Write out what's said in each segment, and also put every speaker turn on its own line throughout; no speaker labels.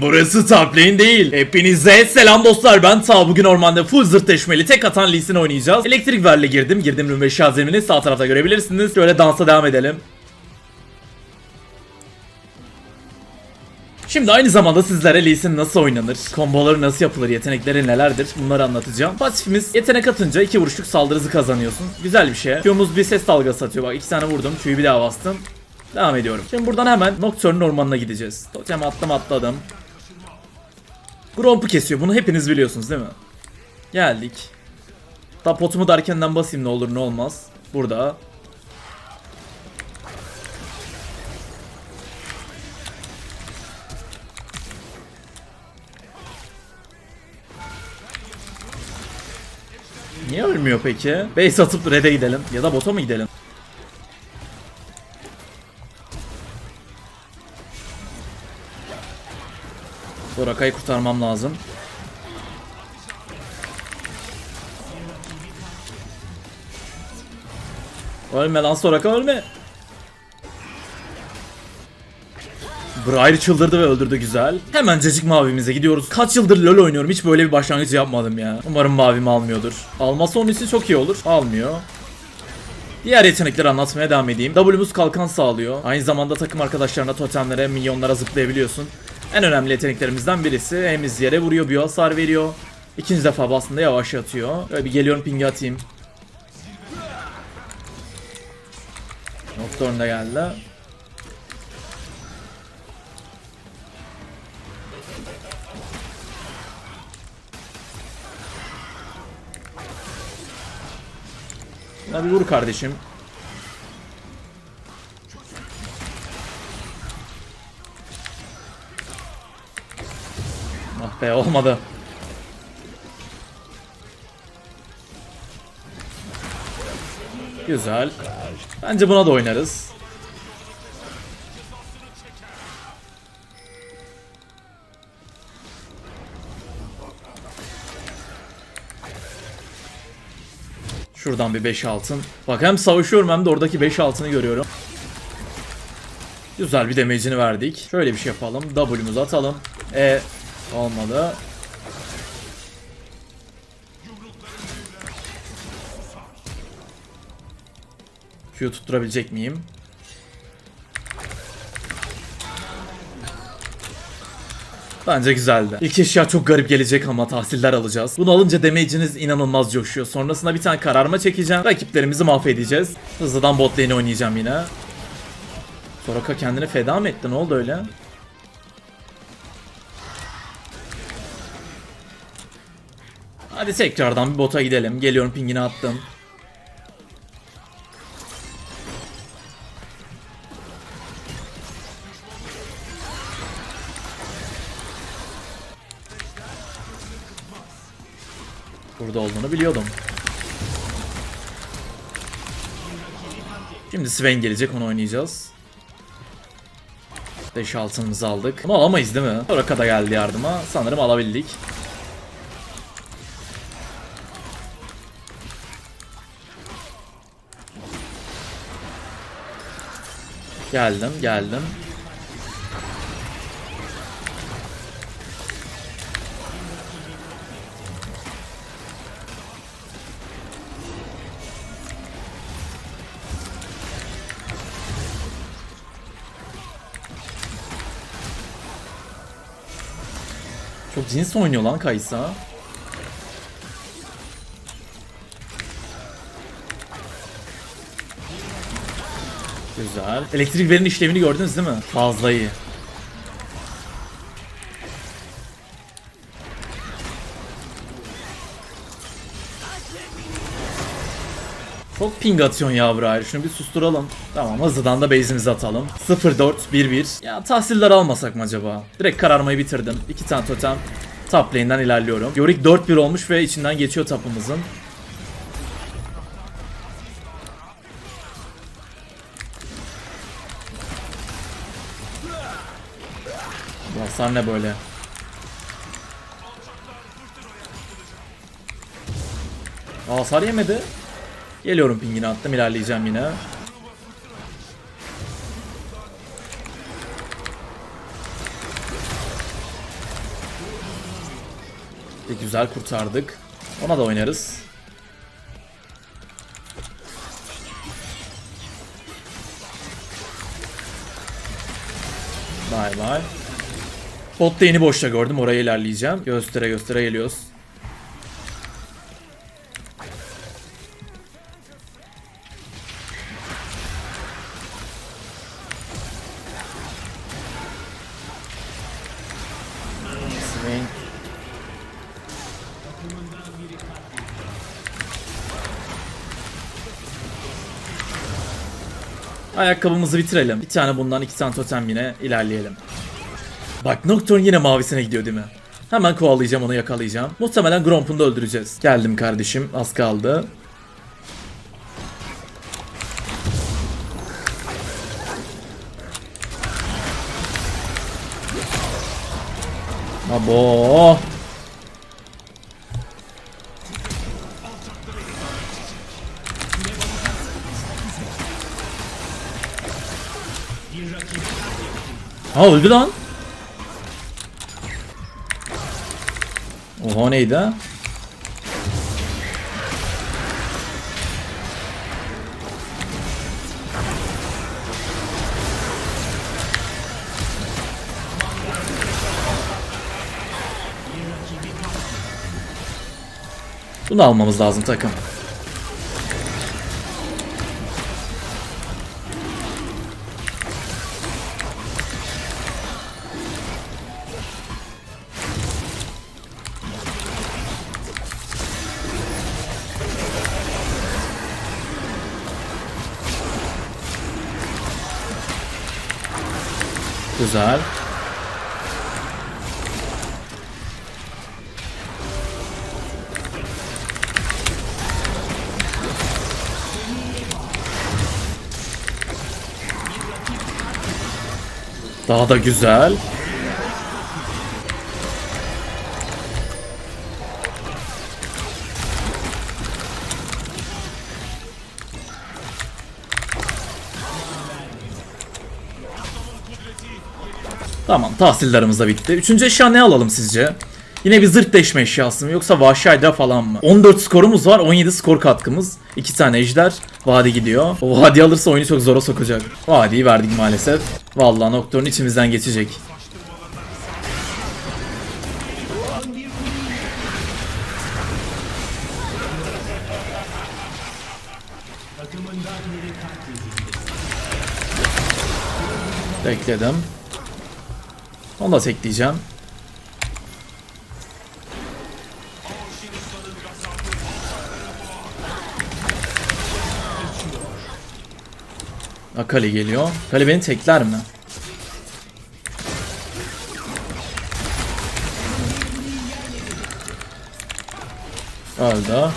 Burası top değil. Hepinize selam dostlar ben Ta. Bugün ormanda full zırt deşmeli tek atan Lee Sin oynayacağız. Elektrik verle girdim. Girdim Rüme Şazemini sağ tarafta görebilirsiniz. Şöyle dansa devam edelim. Şimdi aynı zamanda sizlere Lee Sin nasıl oynanır, komboları nasıl yapılır, yetenekleri nelerdir bunları anlatacağım. Pasifimiz yetenek atınca iki vuruşluk saldırı hızı kazanıyorsun. Güzel bir şey. Q'muz bir ses dalgası atıyor. Bak iki tane vurdum. Q'yu bir daha bastım. Devam ediyorum. Şimdi buradan hemen Nocturne ormanına gideceğiz. Totem attım atladım. Gromp'u kesiyor. Bunu hepiniz biliyorsunuz değil mi? Geldik. Da potumu da erkenden basayım ne olur ne olmaz. Burada. Niye ölmüyor peki? Base atıp red'e gidelim. Ya da bota mı gidelim? Soraka'yı kurtarmam lazım. Ölme lan Soraka ölme. Briar çıldırdı ve öldürdü güzel. Hemen cacık mavimize gidiyoruz. Kaç yıldır LoL oynuyorum hiç böyle bir başlangıç yapmadım ya. Umarım mavim almıyordur. Alması onun için çok iyi olur. Almıyor. Diğer yetenekleri anlatmaya devam edeyim. W'muz kalkan sağlıyor. Aynı zamanda takım arkadaşlarına, totemlere, minyonlara zıplayabiliyorsun. En önemli yeteneklerimizden birisi. Hem yere vuruyor, bir hasar veriyor. İkinci defa bastığında yavaşlatıyor. Böyle bir geliyorum pingi atayım. Nocturne da geldi. Bir vur kardeşim. Be olmadı. Güzel. Bence buna da oynarız. Şuradan bir 5 altın. Bak hem savaşıyorum hem de oradaki 5 altını görüyorum. Güzel bir damage'ini verdik. Şöyle bir şey yapalım. W'muzu atalım. E olmadı. Q tutturabilecek miyim? Bence güzeldi. İlk eşya çok garip gelecek ama tahsiller alacağız. Bunu alınca damage'iniz inanılmaz coşuyor. Sonrasında bir tane kararma çekeceğim. Rakiplerimizi mahvedeceğiz. Hızlıdan bot lane oynayacağım yine. Soraka kendini feda mı etti? Ne oldu öyle? Hadi tekrardan bir bota gidelim. Geliyorum pingini attım. Burada olduğunu biliyordum. Şimdi Swain gelecek onu oynayacağız. 5 altınımızı aldık. Bunu alamayız değil mi? Soraka da geldi yardıma. Sanırım alabildik. Geldim, geldim. Çok cins oynuyor lan Kaysa. Güzel. Elektrik verin işlevini gördünüz değil mi? Fazla iyi. Çok ping atıyorsun ya Briar. Şunu bir susturalım. Tamam hızlıdan da base'imizi atalım. 0-4-1-1. Ya tahsiller almasak mı acaba? Direkt kararmayı bitirdim. İki tane totem. Top ilerliyorum. Yorick 4-1 olmuş ve içinden geçiyor tapımızın. Bu hasar ne böyle? Aa, hasar yemedi. Geliyorum pingini attım ilerleyeceğim yine. Bir güzel kurtardık. Ona da oynarız. Bay bay. Botta yeni boşta gördüm. Oraya ilerleyeceğim. Göstere göstere geliyoruz. Ayakkabımızı bitirelim. Bir tane bundan iki tane totem yine ilerleyelim. Bak Nocturne yine mavisine gidiyor değil mi? Hemen kovalayacağım onu yakalayacağım. Muhtemelen Gromp'unu da öldüreceğiz. Geldim kardeşim az kaldı. Abo. Ha öldü lan. Oha neydi ha? Bunu almamız lazım takım. Güzel. Daha da güzel. Tamam tahsillerimiz da bitti. Üçüncü eşya ne alalım sizce? Yine bir zırt deşme eşyası mı yoksa vahşi hydra falan mı? 14 skorumuz var 17 skor katkımız. 2 tane ejder. Vadi gidiyor. O vadi alırsa oyunu çok zora sokacak. Vadiyi verdik maalesef. Vallahi Nocturne içimizden geçecek. Bekledim. Onu da tekleyeceğim. Akali geliyor. Akali beni tekler mi? Öldü.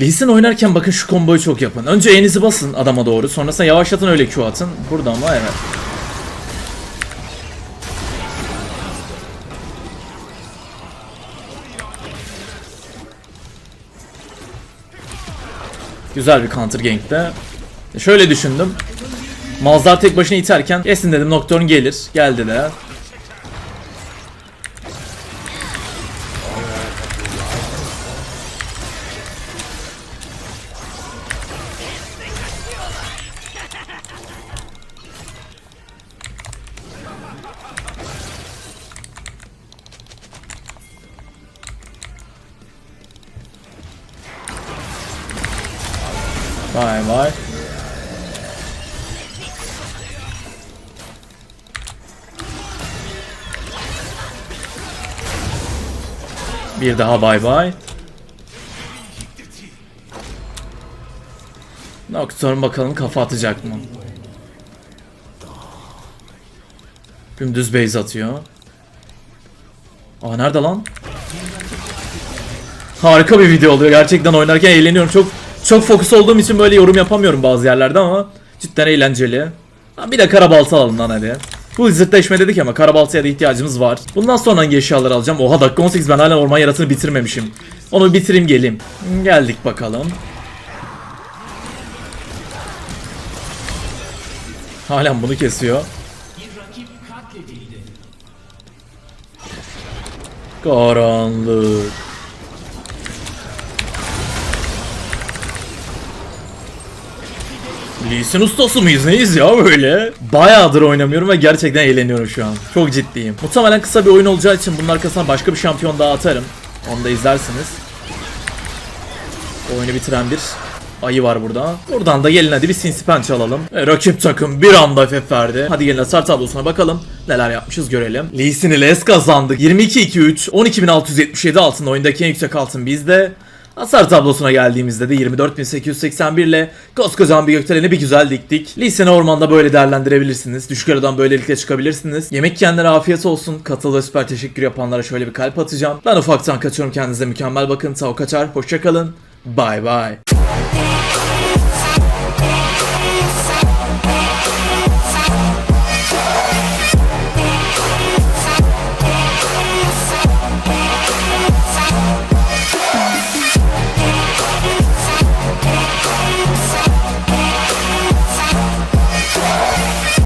Lee Sin oynarken bakın şu komboyu çok yapın. Önce elinizi basın adama doğru. Sonrasında yavaşlatın öyle Q atın. Buradan mı? Evet. Güzel bir counter gank'te. Şöyle düşündüm. Mazlar tek başına iterken kesin dedim Nocturne gelir. Geldi de. Vay vay. Bir daha bay bay. Nocturne bakalım kafa atacak mı? Dümdüz base atıyor. Aa nerede lan? Harika bir video oluyor. Gerçekten oynarken eğleniyorum. Çok çok fokus olduğum için böyle yorum yapamıyorum bazı yerlerde ama cidden eğlenceli. Bir de karabalta alalım lan hadi. Bu zıtleşme dedik ama karabaltaya da ihtiyacımız var. Bundan sonra hangi eşyaları alacağım? Oha dakika 18 ben hala orman yaratını bitirmemişim. Onu bitireyim geleyim. Geldik bakalım. Halen bunu kesiyor. Karanlık. Lee Sin ustası mıyız neyiz ya böyle? Bayağıdır oynamıyorum ve gerçekten eğleniyorum şu an. Çok ciddiyim. Muhtemelen kısa bir oyun olacağı için bunun arkasına başka bir şampiyon daha atarım. Onu da izlersiniz. Oyunu bitiren bir ayı var burada. Buradan da gelin hadi bir sinsi pençe alalım. E, rakip takım bir anda FF verdi. Hadi gelin hasar tablosuna bakalım. Neler yapmışız görelim. Lee Sin'i les kazandık. 22-2-3. 12.677 altın oyundaki en yüksek altın bizde. Hasar tablosuna geldiğimizde de 24.881 ile koskocaman bir gökdeleni bir güzel diktik. Lee Sin'i ormanda böyle değerlendirebilirsiniz. Düşük aradan böylelikle çıkabilirsiniz. Yemek yiyenlere afiyet olsun. Katıl süper teşekkür yapanlara şöyle bir kalp atacağım. Ben ufaktan kaçıyorum kendinize mükemmel bakın. Tavuk kaçar. Hoşçakalın. Bye bye.